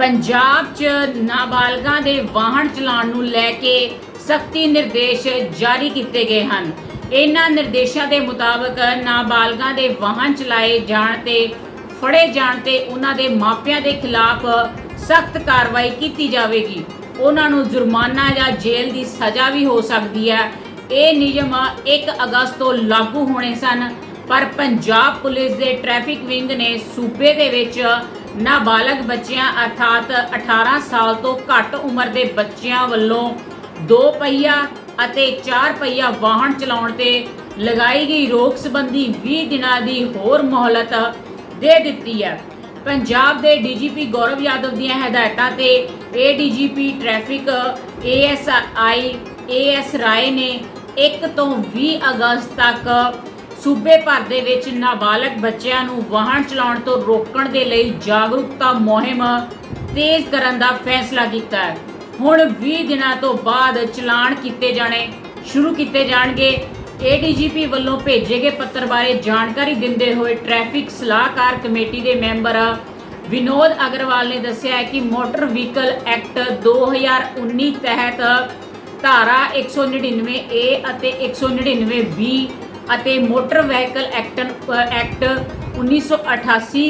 ਪੰਜਾਬ 'ਚ ਨਾਬਾਲਗਾਂ ਦੇ ਵਾਹਨ ਚਲਾਉਣ ਨੂੰ ਲੈ ਕੇ ਸਖਤੀ ਨਿਰਦੇਸ਼ ਜਾਰੀ ਕੀਤੇ ਗਏ ਹਨ। ਇਹਨਾਂ ਨਿਰਦੇਸ਼ਾਂ ਦੇ ਮੁਤਾਬਕ ਨਾਬਾਲਗਾਂ ਦੇ ਵਾਹਨ ਚਲਾਏ ਜਾਣ ਤੇ, ਫੜੇ ਜਾਣ ਤੇ ਉਹਨਾਂ ਦੇ ਮਾਪਿਆਂ ਦੇ ਖਿਲਾਫ ਸਖਤ ਕਾਰਵਾਈ ਕੀਤੀ ਜਾਵੇਗੀ। ਉਹਨਾਂ ਨੂੰ ਜੁਰਮਾਨਾ ਜਾਂ ਜੇਲ੍ਹ ਦੀ ਸਜ਼ਾ ਵੀ ਹੋ ਸਕਦੀ ਹੈ। ਇਹ ਨਿਯਮ 1 ਅਗਸਤ ਤੋਂ ਲਾਗੂ ਹੋਣੇ ਸਨ, ਪਰ ਪੰਜਾਬ ਪੁਲਿਸ ਦੇ ਟ੍ਰੈਫਿਕ ਵਿੰਗ ਨੇ ਸੂਬੇ ਦੇ ਵਿੱਚ ਨਾਬਾਲਗ ਬੱਚਿਆਂ ਅਰਥਾਤ 18 ਸਾਲ ਤੋਂ ਘੱਟ ਉਮਰ ਦੇ ਬੱਚਿਆਂ ਵੱਲੋਂ ਦੋ ਪਹੀਆ ਅਤੇ ਚਾਰ ਪਹੀਆ ਵਾਹਨ ਚਲਾਉਣ ਤੇ ਲਗਾਈ ਗਈ ਰੋਕ ਸੰਬੰਧੀ 20 ਦਿਨਾਂ ਦੀ ਹੋਰ ਮੋਹਲਤ ਦੇ ਦਿੱਤੀ ਹੈ। ਪੰਜਾਬ ਦੇ ਡੀਜੀਪੀ ਗੌਰਵ ਯਾਦਵ ਦੀਆਂ ਹਦਾਇਤਾਂ ਤੇ ADGP traffic ASI A S Rai ਨੇ 1 ਤੋਂ 20 ਅਗਸਤ ਤੱਕ ਸੂਬੇ ਭਰ ਦੇ ਵਿੱਚ ਨਾਬਾਲਗ ਬੱਚਿਆਂ ਨੂੰ ਵਾਹਨ ਚਲਾਉਣ ਤੋਂ ਰੋਕਣ ਦੇ ਲਈ ਜਾਗਰੂਕਤਾ ਮੁਹਿੰਮ ਤੇਜ਼ ਕਰਨ ਦਾ ਫੈਸਲਾ ਕੀਤਾ ਹੈ। ਹੁਣ 20 ਦਿਨਾਂ ਤੋਂ ਬਾਅਦ ਚਲਾਨ ਕੀਤੇ ਜਾਣੇ, ਸ਼ੁਰੂ ਕੀਤੇ ਜਾਣਗੇ। ਏਡੀਜੀਪੀ ਵੱਲੋਂ ਭੇਜੇ ਗਏ ਪੱਤਰ ਬਾਰੇ ਜਾਣਕਾਰੀ ਦਿੰਦੇ ਹੋਏ ਟ੍ਰੈਫਿਕ ਸਲਾਹਕਾਰ ਕਮੇਟੀ ਦੇ ਮੈਂਬਰ ਵਿਨੋਦ ਅਗਰਵਾਲ ਨੇ ਦੱਸਿਆ ਹੈ ਕਿ ਮੋਟਰ ਵਹੀਕਲ ਐਕਟ 2019 ਤਹਿਤ ਧਾਰਾ 199 ਏ ਅਤੇ 199 ਬੀ ਅਤੇ ਮੋਟਰ ਵਹੀਕਲ ਐਕਟ ਐਕਟ 1988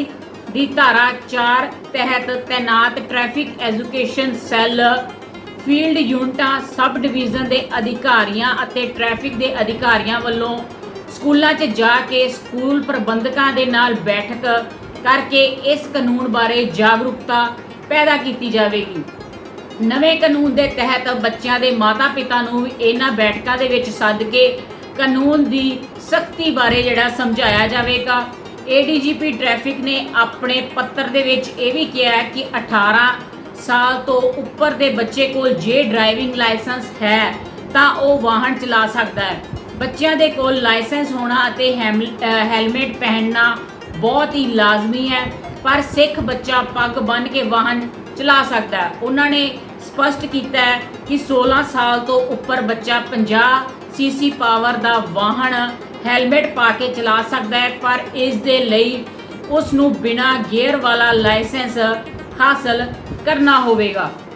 ਦੀ ਧਾਰਾ 4 ਤਹਿਤ ਤੈਨਾਤ ਟ੍ਰੈਫਿਕ ਐਜੂਕੇਸ਼ਨ ਸੈੱਲ ਫੀਲਡ ਯੂਨਿਟਾਂ ਸਬ ਡਿਵੀਜ਼ਨ ਦੇ ਅਧਿਕਾਰੀਆਂ ਅਤੇ ਟ੍ਰੈਫਿਕ ਦੇ ਅਧਿਕਾਰੀਆਂ ਵੱਲੋਂ ਸਕੂਲਾਂ 'ਚ ਜਾ ਕੇ ਸਕੂਲ ਪ੍ਰਬੰਧਕਾਂ ਦੇ ਨਾਲ ਬੈਠਕ ਕਰਕੇ ਇਸ ਕਾਨੂੰਨ ਬਾਰੇ ਜਾਗਰੂਕਤਾ ਪੈਦਾ ਕੀਤੀ ਜਾਵੇਗੀ। ਨਵੇਂ ਕਾਨੂੰਨ ਦੇ ਤਹਿਤ ਬੱਚਿਆਂ ਦੇ ਮਾਤਾ-ਪਿਤਾ ਨੂੰ ਵੀ ਇਹਨਾਂ ਬੈਠਕਾਂ ਦੇ ਵਿੱਚ ਸੱਦ ਕੇ ਕਾਨੂੰਨ ਦੀ ਸਖਤੀ ਬਾਰੇ ਜਿਹੜਾ ਸਮਝਾਇਆ ਜਾਵੇਗਾ। ਏਡੀਜੀਪੀ ਟ੍ਰੈਫਿਕ ਨੇ ਆਪਣੇ ਪੱਤਰ ਦੇ ਵਿੱਚ ਇਹ ਵੀ ਕਿਹਾ ਹੈ ਕਿ 18 ਸਾਲ ਤੋਂ ਉੱਪਰ ਦੇ ਬੱਚੇ ਕੋਲ ਜੇ ਡਰਾਈਵਿੰਗ ਲਾਇਸੈਂਸ ਹੈ, ਤਾਂ ਉਹ ਵਾਹਨ ਚਲਾ ਸਕਦਾ ਹੈ। ਬੱਚਿਆਂ ਦੇ ਕੋਲ ਲਾਇਸੈਂਸ ਹੋਣਾ ਅਤੇ ਹੈਮ- ਅਹ ਹੈਲਮਟ ਪਹਿਨਣਾ ਬਹੁਤ ਹੀ ਲਾਜ਼ਮੀ ਹੈ, ਪਰ ਸਿੱਖ ਬੱਚਾ ਪੱਗ ਬੰਨ੍ਹ ਕੇ ਵਾਹਨ ਚਲਾ ਸਕਦਾ ਹੈ। ਉਹਨਾਂ ਨੇ ਸਪਸ਼ਟ ਕੀਤਾ ਹੈ ਕਿ 16 ਸਾਲ ਤੋਂ ਉੱਪਰ ਬੱਚਾ 50 ਸੀਸੀ ਪਾਵਰ ਦਾ ਵਾਹਨ ਹੈਲਮਟ ਪਾ ਕੇ ਚਲਾ ਸਕਦਾ ਹੈ, ਪਰ ਇਸ ਦੇ ਲਈ ਉਸ ਨੂੰ ਬਿਨਾ ਗੇਅਰ ਵਾਲਾ ਲਾਇਸੈਂਸ ਹਾਸਲ ਕਰਨਾ ਹੋਵੇਗਾ।